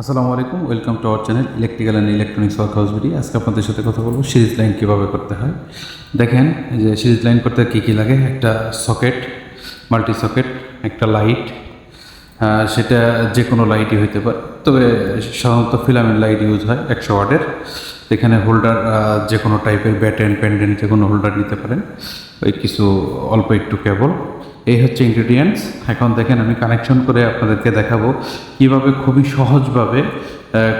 আসসালামু আলাইকুম, welcome to our channel electrical and electronics work house video আজকে আপনাদের সাথে কথা বলব সিরিজ লাইন কীভাবে করতে হয়। দেখেন যে সিরিজ লাইন করতে কী কী লাগে? একটা সকেট, মাল্টি সকেট, একটা লাইট সেটা যে কোনো লাইটই হইতে পারে। তবে সাধারণত ফিলামেন্ট লাইট ইউজ হয় একশো ওয়াটের। এখানে হোল্ডার যে কোনো টাইপের ব্যাট ব্যাটেন, পেন্ডেন্ট যে কোনো হোল্ডার নিতে পারেন। ওই কিছু অল্প একটু কেবল। এই হচ্ছে ইনগ্রিডিয়েন্টস এখন দেখেন আমি কানেকশন করে আপনাদেরকে দেখাবো কীভাবে খুবই সহজভাবে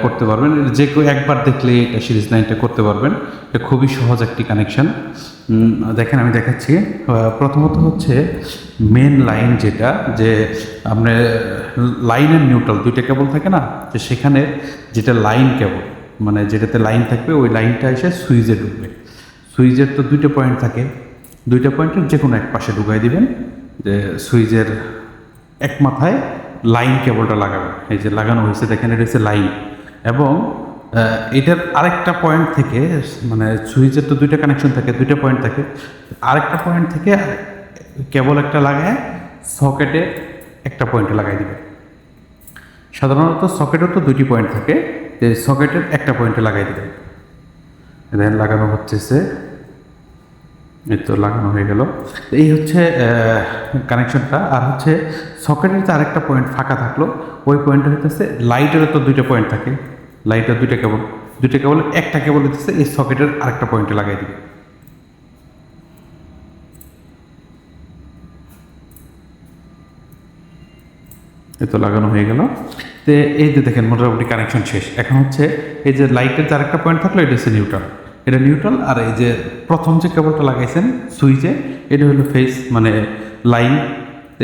করতে পারবেন। যে কেউ একবার দেখলে এটা সিরিজ লাইনটা করতে পারবেন। এটা খুবই সহজ একটি কানেকশন দেখেন আমি দেখাচ্ছি। প্রথমত হচ্ছে মেন লাইন যেটা, যে আপনার লাইন অ্যান্ড নিউট্রাল দুইটা কেবল থাকে না? যে সেখানে যেটা লাইন কেবল মানে যেটাতে লাইন থাকবে, ওই লাইনটা এসে সুইচে ঢুকবে। সুইচের তো দুইটা পয়েন্ট থাকে। দুইটা পয়েন্টের যে কোনো এক পাশে ঢুকাই দিবেন। যে সুইচের এক মাথায় লাইন কেবলটা লাগাবে। এই যে লাগানো হয়েছে, দেখেন এটা হচ্ছে লাইন। এবং এটার আরেকটা পয়েন্ট থেকে মানে সুইচের তো দুইটা কানেকশন থাকে, দুইটা পয়েন্ট থাকে। আরেকটা পয়েন্ট থেকে কেবল একটা লাগায় সকেটে একটা পয়েন্টে লাগাই দিবে। সাধারণত সকেটও তো দুটি পয়েন্ট থাকে, যে সকেটের একটা পয়েন্টে লাগাই দেবেন দেন লাগানো হচ্ছে তো লাগানো হয়ে গেল। এই হচ্ছে কানেকশনটা আর হচ্ছে সকেটের যে আরেকটা পয়েন্ট ফাঁকা থাকল, ওই পয়েন্টটা হইতেছে লাইটেরও তো দুইটা পয়েন্ট থাকে। লাইটের দুইটা কেবল দুইটা কেবল একটা কেবল হইতেছে এই সকেটের আরেকটা পয়েন্টে লাগাই দিবে। এই তো লাগানো হয়ে গেল। তো এই যে দেখেন, মোটামুটি কানেকশন শেষ। এখন হচ্ছে, এই যে লাইটের যে আরেকটা পয়েন্ট থাকল, এটা হচ্ছে নিউট্রাল এটা নিউট্রাল, আর এই যে প্রথম যে কেবলটা লাগাইছেন, সুইচে, এটা হলো ফেস মানে লাইন।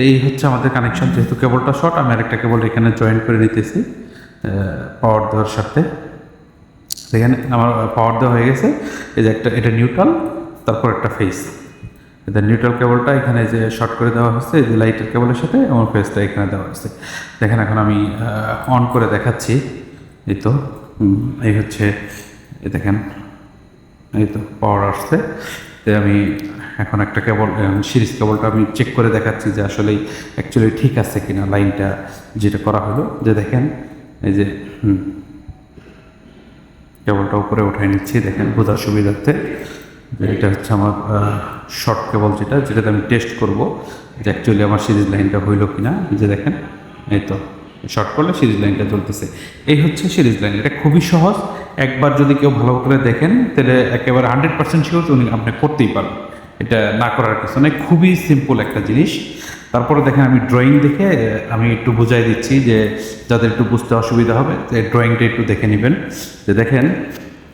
এই হচ্ছে আমাদের কানেকশন যেহেতু কেবলটা শর্ট আমি আরেকটা কেবল এখানে জয়েন করে নিতেছি পাওয়ার দেওয়ার সাথে। এখানে আমার পাওয়ার দেওয়া হয়ে গেছে, এই যে একটা, এটা নিউট্রাল তারপর একটা ফেস এটা নিউট্রাল কেবলটা এখানে যে শর্ট করে দেওয়া হয়েছে, এই যে লাইটের কেবলের সাথে, আমার ফেসটা এখানে দেওয়া হয়েছে। দেখেন, এখন আমি অন করে দেখাচ্ছি, এই তো এই হচ্ছে দেখেন। এই তো পাওয়ার আসছে। তো আমি এখন একটা কেবল সিরিজ কেবলটা আমি চেক করে দেখাচ্ছি যে আসলেই অ্যাকচুয়ালি ঠিক আছে কিনা লাইনটা যেটা করা হলো। যে দেখেন, এই যে, হুম, কেবলটা উপরে উঠাই নিচ্ছি। দেখেন, বোঝার সুবিধার্থে এটা হচ্ছে আমার শর্ট কেবল যেটা, যেটাতে আমি টেস্ট করব যে অ্যাকচুয়ালি আমার সিরিজ লাইনটা হইল কিনা। যে দেখেন, এই তো শর্ট করলে সিরিজ লাইনটা চলতেছে এই হচ্ছে সিরিজ লাইন এটা খুবই সহজ। একবার যদি কেউ ভালো করে দেখেন, তাহলে একেবারে হান্ড্রেড পার্সেন্ট শিওর উনি আপনি করতেই পারবেন। এটা না করার কিছু নেই, খুবই সিম্পল একটা জিনিস। তারপরে দেখেন আমি ড্রয়িং দেখে, আমি একটু বুঝাই দিচ্ছি যে যাদের একটু বুঝতে অসুবিধা হবে যে ড্রয়িংটা একটু দেখে নেবেন। যে দেখেন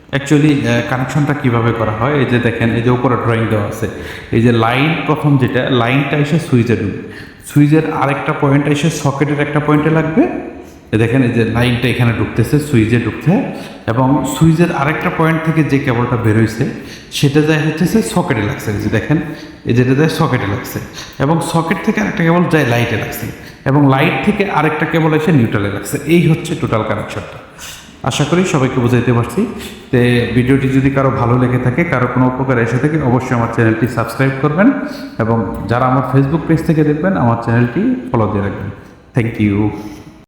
অ্যাকচুয়ালি কানেকশনটা কীভাবে করা হয়? এই যে দেখেন, এই যে উপরে ড্রয়িং দেওয়া আছে। এই যে লাইন প্রথম যেটা লাইনটা এসে সুইচে ঢুকবে। সুইচের আরেকটা পয়েন্ট এসে সকেটের একটা পয়েন্টে লাগবে। দেখেন এই যে লাইনটা এখানে ঢুকতেছে, সুইচে ঢুকতে এবং সুইচের আরেকটা পয়েন্ট থেকে যে কেবলটা বেরোইছে, সেটা যায় হচ্ছে সে সকেটে লাগছে। যে দেখেন, এই যেটা যায় সকেটে লাগছে এবং সকেট থেকে আরেকটা কেবল যায় লাইটে লাগছে এবং লাইট থেকে আরেকটা কেবল এসে নিউট্রালে লাগছে। এই হচ্ছে টোটাল কানেকশনটা আশা করি সবাইকে বোঝাইতে পারছি। তে ভিডিওটি যদি কারও ভালো লেগে থাকে, কারও কোনো উপকার এসে থাকে, অবশ্যই আমার চ্যানেলটি সাবস্ক্রাইব করবেন এবং যারা আমার ফেসবুক পেজ থেকে দেখবেন, আমার চ্যানেলটি ফলো দিয়ে রাখবেন। Thank you